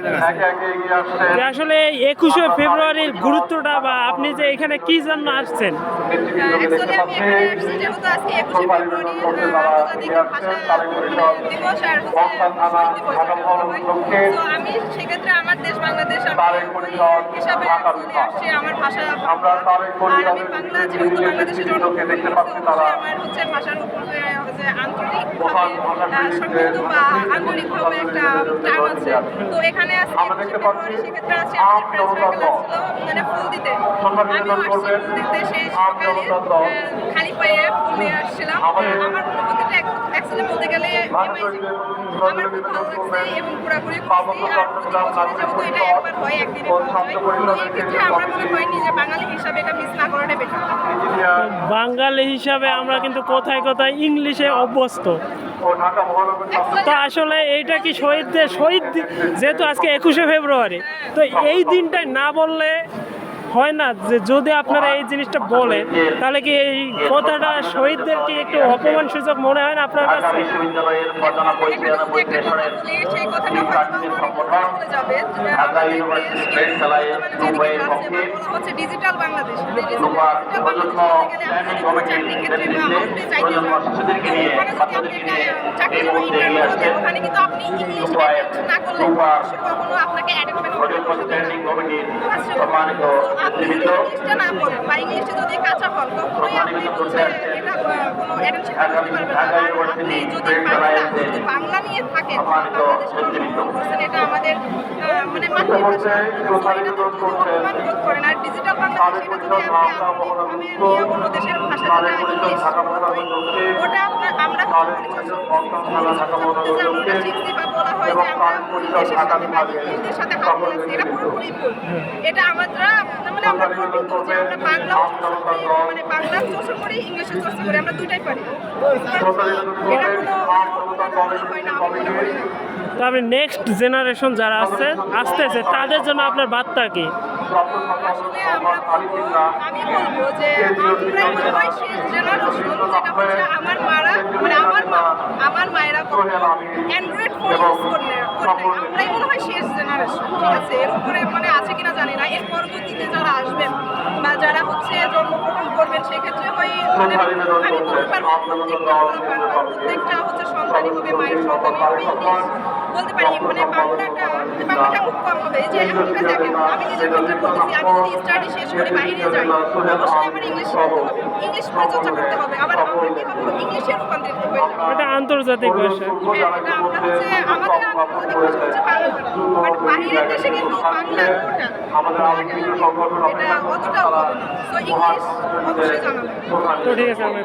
যে আসলে একুশে ফেব্রুয়ারির গুরুত্বটা বা আপনি যে এখানে কি জন্য আসছেন? আমি সেক্ষেত্রে আমার দেশ বাংলাদেশ হিসাবে আসছি আমার ভাষা বাংলা আর আমি বাংলা যেহেতু বাংলাদেশে জন্মগ্রহণ করছি আমার হচ্ছে ভাষার উপরে হচ্ছে আন্তরিকভাবে আহ, বা আন্তরিকভাবে একটা টান আছে। তো এখানে আজকে মানে ফুল দিতে। খালি পায়ে ফুল নিয়ে আসছিলাম। আমার অনুভূতিটা অ্যাকচুয়ালি বলতে গেলে আমার খুব ভালো লাগছে এবং ঘোরাঘুরি করছি আর যেহেতু এটা একবার হয় একদিনে পাওয়া যায়। তো এই ক্ষেত্রে আমরা মনে হয়নি যে বাঙালি হিসাবে এটা মিস না করাটা বেটার বাঙালি হিসাবে আমরা কিন্তু কোথায় কোথায় ইংলিশে অভ্যস্ত। তো আসলে এইটা কি শহীদদের শহীদ? যেহেতু আজকে একুশে ফেব্রুয়ারি। তো এই দিনটায় না বললে হয় না যে যদি আপনারা এই জিনিসটা বলেন তাহলে কি এই কথাটা শহীদদের কি একটু অপমান সূচক মনে হয় না আপনার কাছে? ডিজিটাল বাংলাদেশ ওখানে কিন্তু আপনি ইংলিশ না করলে কখনো আপনাকে করতে সম্মানিত আপনি যদি না যদি কাঁচা হন কখনোই আপনি হচ্ছে এটা কোনো অ্যাটেনশন করতে পারবেন না আর আপনি যদি বাংলা নিয়ে থাকেন করছেন এটা আমাদের মানে মাতৃভাষা এটা তো যদি অপমান বোধ করেন আর ডিজিটাল বাংলাদেশ এটা যদি আপনি আধুনিকভাবে নিয়ে অন্য দেশের ভাষা যেটা ইংলিশ ওটা আপনার আমরা পরিচয় যে আমরা শিখছি বা যে আমরা দেশের এটা আমরা মানে আমরা যে আমরা বাংলা মানে বাংলা চর্চা করি ইংলিশে চর্চা করি আমরা দুইটাই পারি। এটা কোনো হয় না আমি করি না। তো আপনি নেক্সট জেনারেশন যারা আছে আসতেছে তাদের জন্য আপনার বার্তা কি? আসলে আমরা আমি বলব যে আমরা মনে হয় শেষ জেনারেশন যেটা হচ্ছে আমার মারা মানে আমার মা আমার মায়েরা অ্যান্ড্রয়েড ফোন ইউজ আমরাই মনে হয় শেষ জেনারেশন ঠিক আছে? এর উপরে মানে আছে কিনা জানি না। এর পরবর্তীতে করবেন সেক্ষেত্রে হয় মানে আমি বলতে পারব প্রত্যেকটা হচ্ছে সন্তানই হবে মায়ের সন্তানই হবে ইংলিশ বলতে পারি মানে বাংলাটা বাংলাটা খুব কম হবে যে এখনকার দেখেন আমি নিজের ক্ষেত্রে বলতেছি আমি যদি স্টাডি শেষ করে বাইরে যাই অবশ্যই আমার ইংলিশ শিখতে হবে ইংলিশ পরিচর্যা করতে হবে আবার আমরা কি হবে ইংলিশে রূপান্তরিত হয়ে যাবে। এটা আন্তর্জাতিক ভাষা হ্যাঁ, এটা আমরা হচ্ছে আমাদের আন্তর্জাতিক ভাষা হচ্ছে বাংলা বাট বাইরের দেশে কিন্তু বাংলা ওটা এটা সো ইংলিশ তো ঠিক আছে আমি